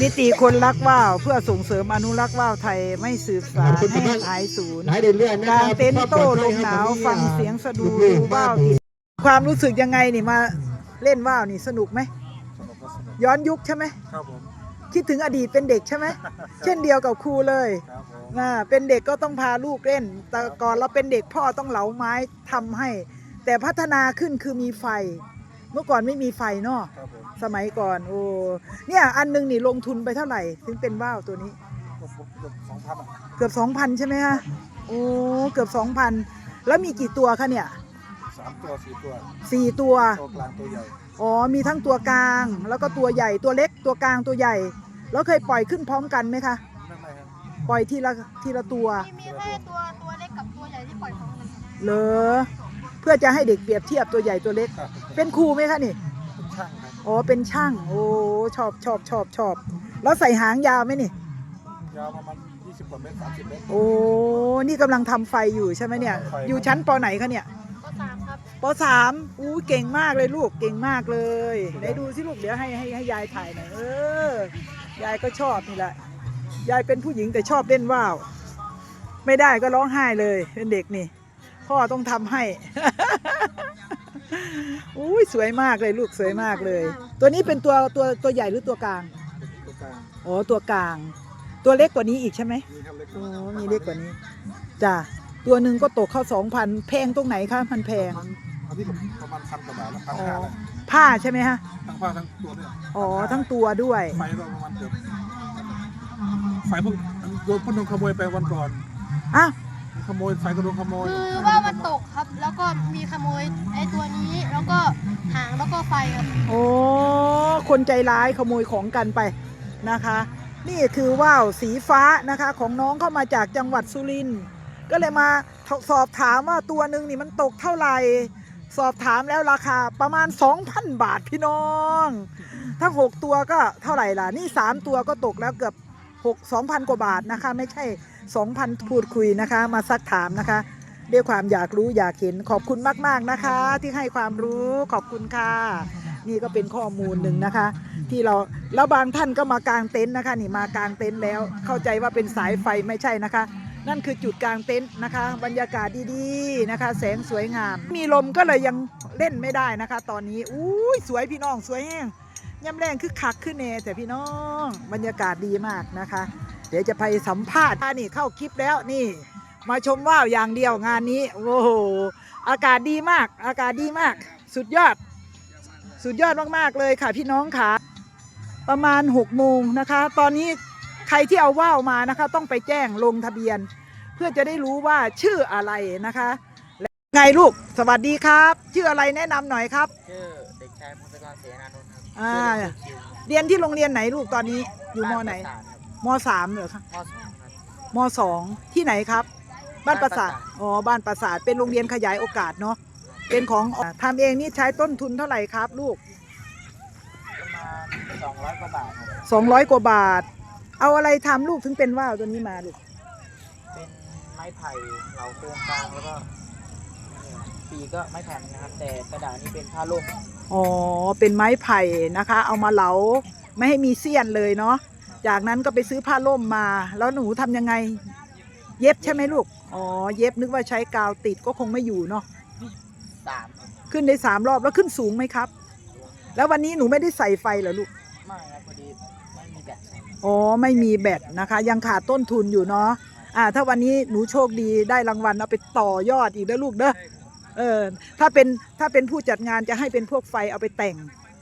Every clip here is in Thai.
มิติคนรักว่าวเพื่อส่งเสริมอนุรักษ์ว่าวไทยไม่สืบสารให้หายสูญหลายเดือนเรื่อยนะกคลารังบเต็นท์โต้ลมหนาวฟังเสียงสะดูดูว่าวติดความรู้สึกยังไงนี่มาเล่นว่าวนี่สนุกไหมสนุกก็สนุกย้อนยุคใช่ไหมครับผมคิดถึงอดีตเป็นเด็กใช่ไหมเช่นเดียวกับครูเลยครับผมอ่าเป็นเด็กก็ต้องพาลูกเล่น แต่ก่อนเราเป็นเด็กพ่อต้องเหลาไม้ทำให้ แต่พัฒนาขึ้นคือมีไฟ เมื่อก่อนไม่มีไฟเนาะครับผม สมัยก่อน โอ้เนี่ยอันหนึงนี่ลงทุนไปเท่าไหร่ ถึงเป็นว่าวตัวนี้ เกือบเกือบสองพันอะเกือบ2,000ใช่ไหมคะโอ้เกือบ2,000แล้วมีกี่ตัวคะเนี่ยสามตัวสี่ตัวสี่ตัว ตัวกลางตัวใหญ่อ๋อมีทั้งตัวกลาง แล้วก็ตัวใหญ่ตัวเล็กตัวกลางตัวใหญ่ แล้วเคยปล่อยขึ้นพร้อมกันไหมคะไม่ไม่ครับปล่อยทีละทีละตัว มีแค่ตัวตัวเล็กกับตัวใหญ่ที่ปล่อยของมันครับเหรอเพื่อจะให้เด็กเปรียบเทียบตัวใหญ่ตัวเล็ก ครับเป็นครูไหมคะนี่เป็นช่างครับ อ๋อเป็นช่าง โอ้ชอบชอบชอบชอบ แล้วใส่หางยาวไหมนี่ ยาวประมาณยี่สิบกว่าเมตรสามสิบเมตร โอ้นี่กำลังทำไฟอยู่ใช่ไหมเนี่ย ทำไฟครับ อยู่ชั้นปไหนคะเนี่ยก็ตามครับปสามอู้เก่งมากเลยลูกเก่งมากเลยไหนดูสิลูกเดี๋ยวให้ให้ให้ยายถ่ายหน่อยเออยายก็ชอบนี่แหละยายเป็นผู้หญิงแต่ชอบเล่นว่าว ไม่ได้ก็ร้องไห้เลยเป็นเด็กนี่ พ่อต้องทำให้ อุ้ยสวยมากเลยลูกสวยมากเลย ตัวนี้เป็นตัวตัวตัวใหญ่หรือตัวกลางตัวกลางอ๋อตัวกลาง ตัวเล็กกว่านี้อีกใช่ไหมมีครับเล็กอ๋อมีเล็กกว่านี้จ้ะตัวหนึ่งก็ตกเข้าสองพันแพงตรงไหนคะมันแพงมันอันนี้ประมาณพันกว่าบาทแล้วพันอ๋อห้าแล้วผ้าใช่ไหมฮะทั้งผ้าทั้งตัวเนี่ยอ๋อทั้งตัวด้วย ไฟก็ประมาณเกือบไฟเพิ่งโดนพ่นโดนขโมยไปวันก่อน อะ ขโมยไฟก็โดนขโมยคือว่ามันตกครับ แล้วก็มีขโมยไอ้ตัวนี้ แล้วก็หางแล้วก็ไฟครับโอ้คนใจร้ายขโมยของกันไปนะคะ นี่คือว่าวสีฟ้านะคะของน้องเข้ามาจากจังหวัดสุรินทร์ก็เลยมาสอบถามว่าตัวหนึ่งนี่มันตกเท่าไหร่สอบถามแล้วราคาประมาณ 2,000 บาทพี่น้องทั้ง6ตัวก็เท่าไหร่ล่ะ นี่ 3 ตัวก็ตกแล้วเกือบ 6 2,000 กว่าบาทนะคะ ไม่ใช่ 2,000 พูดคุยนะคะ มาซักถามนะคะ ด้วยความอยากรู้อยากเห็นขอบคุณมาก ๆนะคะ ที่ให้ความรู้ขอบคุณค่ะ นี่ก็เป็นข้อมูลหนึ่งนะคะ ที่เราแล้วบางท่านก็มากางเต็นท์นะคะ นี่มากางเต็นท์แล้ว เข้าใจว่าเป็นสายไฟไม่ใช่นะคะ นั่นคือจุดกลางเต็นท์นะคะ บรรยากาศดีๆนะคะ แสงสวยงาม มีลมก็เลยยังเล่นไม่ได้นะคะ ตอนนี้อุ้ยสวยพี่น้องสวยแห้งย่ำแรงคือคักขึ้นเนแต่พี่น้อง บรรยากาศดีมากนะคะ เดี๋ยวจะไปสัมภาษณ์นี่เข้าคลิปแล้วนี่ มาชมว่าวอย่างเดียวงานนี้ โอ้โห อากาศดีมาก อากาศดีมาก สุดยอด สุดยอดมากๆเลยค่ะพี่น้องค่ะประมาณ6โมงนะคะ ตอนนี้ใครที่เอาว่าวมานะคะ ต้องไปแจ้งลงทะเบียน เพื่อจะได้รู้ว่าชื่ออะไรนะคะและไงลูกสวัสดีครับ ชื่ออะไรแนะนำหน่อยครับ ชื่อเด็กชายพงศกรเสนานนท์ครับอ่าชื่อเล่นชื่อคิวเรียนที่โรงเรียนไหนลูกตอนนี้อยู่มไหนบ้าประสาทครับมสามเหรอคะมสองครับมสองที่ไหนครับ บ้านปราสาทบ้านปราสาทอ๋อบ้านปราสาทเป็นโรงเรียนขยายโอกาสเนาะเป็นของทำเองนี่ใช้ต้นทุนเท่าไหร่ครับลูกประมาณสองร้อยกว่าบาทครับ200กว่าบาท เอาอะไรทำลูกถึงเป็นว่าวตัวนี้มาลูกเป็นไม้ไผ่เหลาโครงกลางแล้วก็เนี่ยปีก็ไม้แผ่นนะครับ แต่กระดาษนี่เป็นผ้าล่มอ๋อเป็นไม้ไผ่นะคะ เอามาเหลาไม่ให้มีเสี้ยนเลยเนาะจากนั้นก็ไปซื้อผ้าล่มมา แล้วหนูทำยังไง เย็บใช่ไหมลูก อ๋อ เย็บนึกว่าใช้กาวติดก็คงไม่อยู่เนาะสามครับขึ้นได้สามรอบแล้วขึ้นสูงไหมครับ แล้ววันนี้หนูไม่ได้ใส่ไฟเหรอลูก ไม่ครับพอดีไม่มีแบตครับอ๋อ ไม่มีแบตนะคะ ยังขาดต้นทุนอยู่เนาะ อ่า ถ้าวันนี้หนูโชคดีได้รางวัลเอาไปต่อยอดอีกเด้อลูกเด้อ เออ ถ้าเป็นถ้าเป็นผู้จัดงานจะให้เป็นพวกไฟเอาไปแต่ง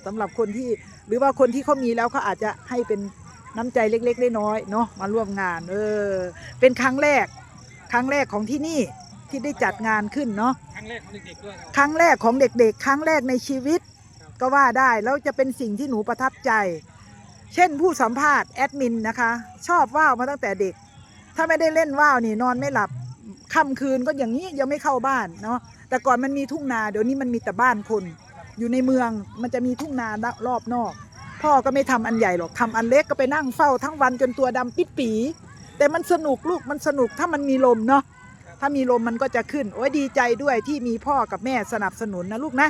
สำหรับคนที่ หรือว่าคนที่เขามีแล้วเขาอาจจะให้เป็น น้ำใจเล็ก ๆ น้อยๆเนาะมาร่วมงาน เออ เป็นครั้งแรก ครั้งแรกของที่นี่ที่ได้จัดงานขึ้นเนาะครั้งแรกของเด็กๆด้วยครับครั้งแรกของเด็กๆ ครั้งแรกในชีวิต ก็ว่าได้แล้วจะเป็นสิ่งที่หนูประทับใจ เช่นผู้สัมภาษณ์แอดมินนะคะ ชอบว่าวมาตั้งแต่เด็ก ถ้าไม่ได้เล่นว่าวนี่นอนไม่หลับค่ำคืนก็อย่างนี้ยังไม่เข้าบ้านเนาะแต่ก่อนมันมีทุ่งนาเดี๋ยวนี้มันมีแต่บ้านคน อยู่ในเมืองมันจะมีทุ่งนารอบนอก พ่อก็ไม่ทำอันใหญ่หรอกทำอันเล็กก็ไปนั่งเฝ้าทั้งวันจนตัวดำปิดปี แต่มันสนุกลูกมันสนุกถ้ามันมีลมเนาะถ้ามีลมมันก็จะขึ้น โอ้ยดีใจด้วยที่มีพ่อกับแม่สนับสนุนนะลูกนะ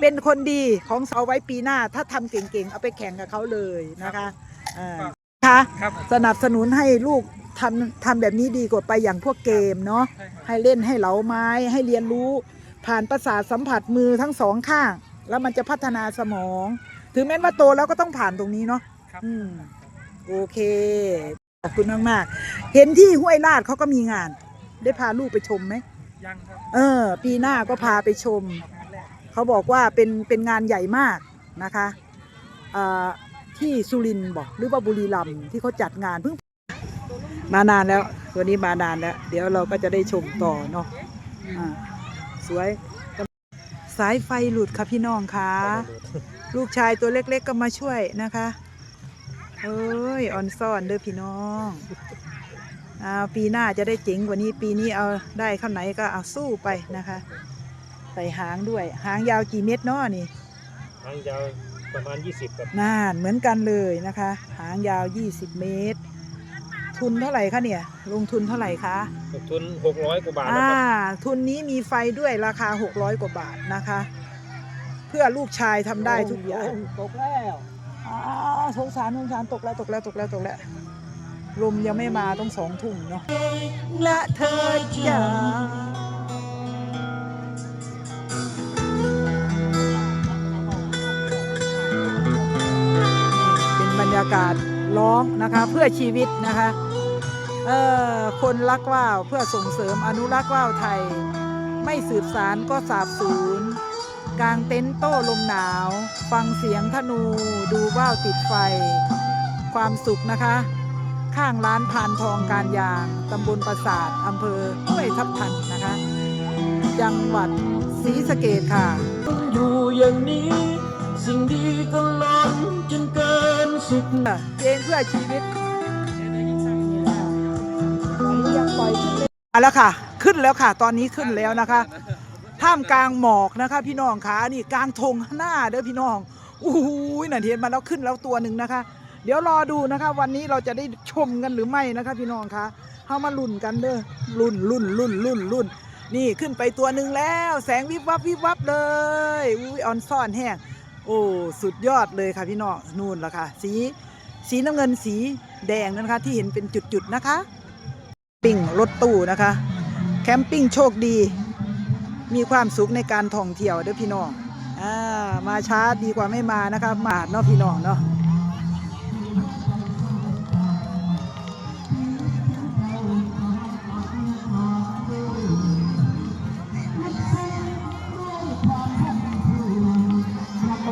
เป็นคนดีของเสาไว้ปีหน้า ถ้าทำเก่งๆ เอาไปแข่งกับเขาเลยนะคะอ่าคะครับสนับสนุนให้ลูกทำทำแบบนี้ดีกว่าไปอย่างพวกเกมเนาะใช่ครับให้เล่นให้เหลาไม้ให้เรียนรู้ ผ่านประสาทสัมผัสมือทั้งสองข้าง แล้วมันจะพัฒนาสมอง ถึงแม้ว่าโตแล้วก็ต้องผ่านตรงนี้เนาะครับอืมโอเค ขอบคุณมากๆ เห็นที่ห้วยลาดเขาก็มีงาน ได้พาลูกไปชมไหม ยังครับเออ ปีหน้าก็พาไปชมเขาบอกว่าเป็นเป็นงานใหญ่มากนะคะอ่าที่สุรินทร์บอกหรือว่าบุรีรัมย์ที่เขาจัดงานเพิ่งมานานแล้ว ตัวนี้มานานแล้ว เดี๋ยวเราก็จะได้ชมต่อเนาะอ่าสวย สายไฟหลุดค่ะพี่น้องคะลูกชายตัวเล็กๆก็มาช่วยนะคะเอ้ยออนซ่อนเด้อพี่น้องเอาปีหน้าจะได้เจ๋งกว่านี้ปีนี้เอาได้ข้างไหนก็เอาสู้ไปนะคะ ใส่หางด้วย หางยาวกี่เมตรเนาะนี่ทางยาวประมาณ 20ครับน่านเหมือนกันเลยนะคะ หางยาว 20 เมตร ทุนเท่าไหร่คะเนี่ย ลงทุนเท่าไหร่คะทุน600กว่าบาทนะอ่าครับทุนนี้มีไฟด้วยราคา600กว่าบาทนะคะ เพื่อลูกชายทำได้ทุกอย่างตกแล้วอ่าสงสารสงสารตกแล้วตกแล้วตกแล้วตกแล้วลมยังไม่มาต้องสองทุ่มเนาะและเธอจะเป็นบรรยากาศร้องนะคะเพื่อชีวิตนะคะ เอ่อคนรักว่าวเพื่อส่งเสริมอนุรักษ์ว่าวไทย ไม่สืบสารก็สาบสูญกลางเต็นท์โต้ลมหนาว ฟังเสียงธนูดูว่าวติดไฟ ความสุขนะคะ ข้างร้านพานทองการยางตำบลปราสาทอำเภอห้วยทับทันนะคะจังหวัดศรีสะเกดค่ะอยู่อย่างนี้ สิ่งดีก็ล้นจนเกินสุดเพลงเพื่อชีวิต มาแล้วค่ะ ขึ้นแล้วค่ะ ตอนนี้ขึ้นแล้วนะคะท่ามกลางหมอกนะคะ พี่น้องคะนี่กลางทงหน้าเด้อพี่น้องอู้หูยน่ะเห็นมาแล้วขึ้นแล้วตัวหนึ่งนะคะ เดี๋ยวรอดูนะคะ วันนี้เราจะได้ชมกันหรือไม่นะคะ พี่น้องคะเข้ามาลุ้นกันเด้อลุ้นลุ้นลุ้นลุ้นลุ้นนี่ขึ้นไปตัวหนึ่งแล้ว แสงวิบวับวิบวับเลยอุ้ยออนซ่อนแห้งโอ้สุดยอดเลยค่ะพี่น้องนู่นละค่ะ สีสีน้ำเงินสีแดงนะคะที่เห็นเป็นจุดๆนะคะ ปิ้งรถตู้นะคะ แคมปิ้งโชคดี มีความสุขในการท่องเที่ยวเด้อพี่น้องอ่ามาช้าดีกว่าไม่มานะคะมาเนาะพี่น้องเนาะ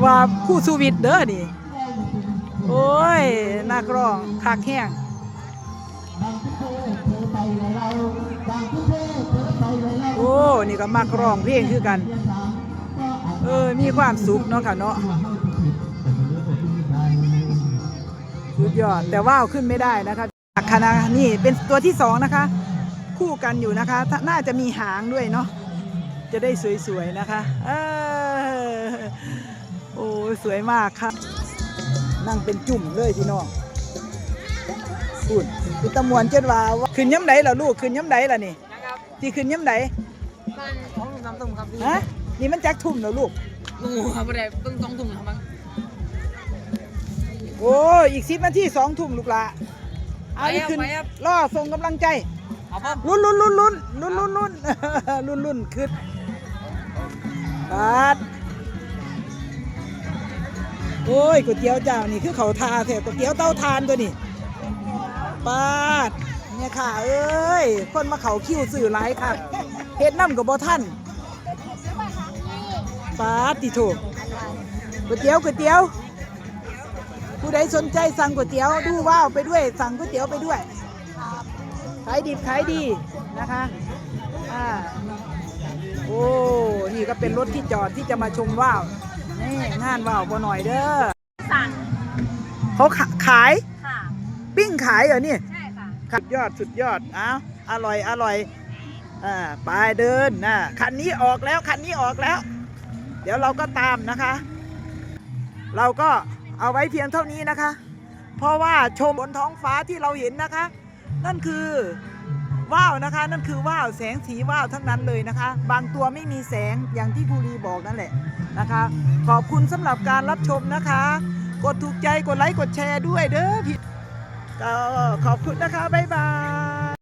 ว่าคู่สูวิตเด้อนี่ โอ้ยนักร้องคักแห้ง นี่ก็มักร้องเพลงคือกัน เออ มีความสุขเนาะค่ะเนาะสุดยอด แต่ว่าวขึ้นไม่ได้นะคะคณะนี่เป็นตัวที่สองนะคะ คู่กันอยู่นะคะ น่าจะมีหางด้วยเนาะ จะได้สวยๆนะคะเออโอ้สวยมากค่ะ นั่งเป็นจุ่มเลยพี่น้องพูดคือตะมวนเจ็ดว่าว่าขึ้นย้ำไดล่ะลูกขึ้นย้ำไดล่ะนี่ที่ขึ้นย้ำได มันของลุงน้ำต้มครับพี่ฮะนี่มันจักทุ่มแล้วลูกลุงครับไม่ได้เพิ่งต้องตุ่มครับมั้งโอ้ยอีกสิบนาทีสองทุ่มลูกละเอานี่ขึ้นไปครับล่อส่งกำลังใจเอาพ่อลุ้นลุ้นลุ้นลุ้นลุ้นลุ้นลุ้นลุ้นลุ้นขึ้นปาดโอ้ยก๋วยเตี๋ยวเจ้านี่คือเขาทาแท้ก๋วยเตี๋ยวเต้าทานตัวนี่ปาดเนี่ยค่ะเอ้ย คนมาเขาคิ้วสื่อหลายค่ะ เฮ็ดน้ำกับบ่ท่านปาดติโถก๋วยเตี๋ยวก๋วยเตี๋ยว ผู้ใดสนใจสั่งก๋วยเตี๋ยวดูว้าวไปด้วย สั่งก๋วยเตี๋ยวไปด้วยขายดิบขายดีนะคะอ่าโอ้นี่ก็เป็นรถที่จอดที่จะมาชมว่าวนี่งานว่าวบ่หน่อยเด้อสั่งเขาขาขายค่ะปิ้งขายเหรอนี่ใช่ค่ะสุดยอดสุดยอดอ้าวอร่อยอร่อย อ่าไปเดินนะคันนี้ออกแล้วคันนี้ออกแล้ว เดี๋ยวเราก็ตามนะคะ เราก็เอาไว้เพียงเท่านี้นะคะ เพราะว่าชมบนท้องฟ้าที่เราเห็นนะคะ นั่นคือว่าวนะคะ นั่นคือว่าวแสงสีว่าวทั้งนั้นเลยนะคะ บางตัวไม่มีแสงอย่างที่ภูรีบอกนั่นแหละนะคะ ขอบคุณสำหรับการรับชมนะคะ กดถูกใจกดไลค์กดแชร์ด้วยเด้อพี่ก็ขอบคุณนะคะบ๊ายบาย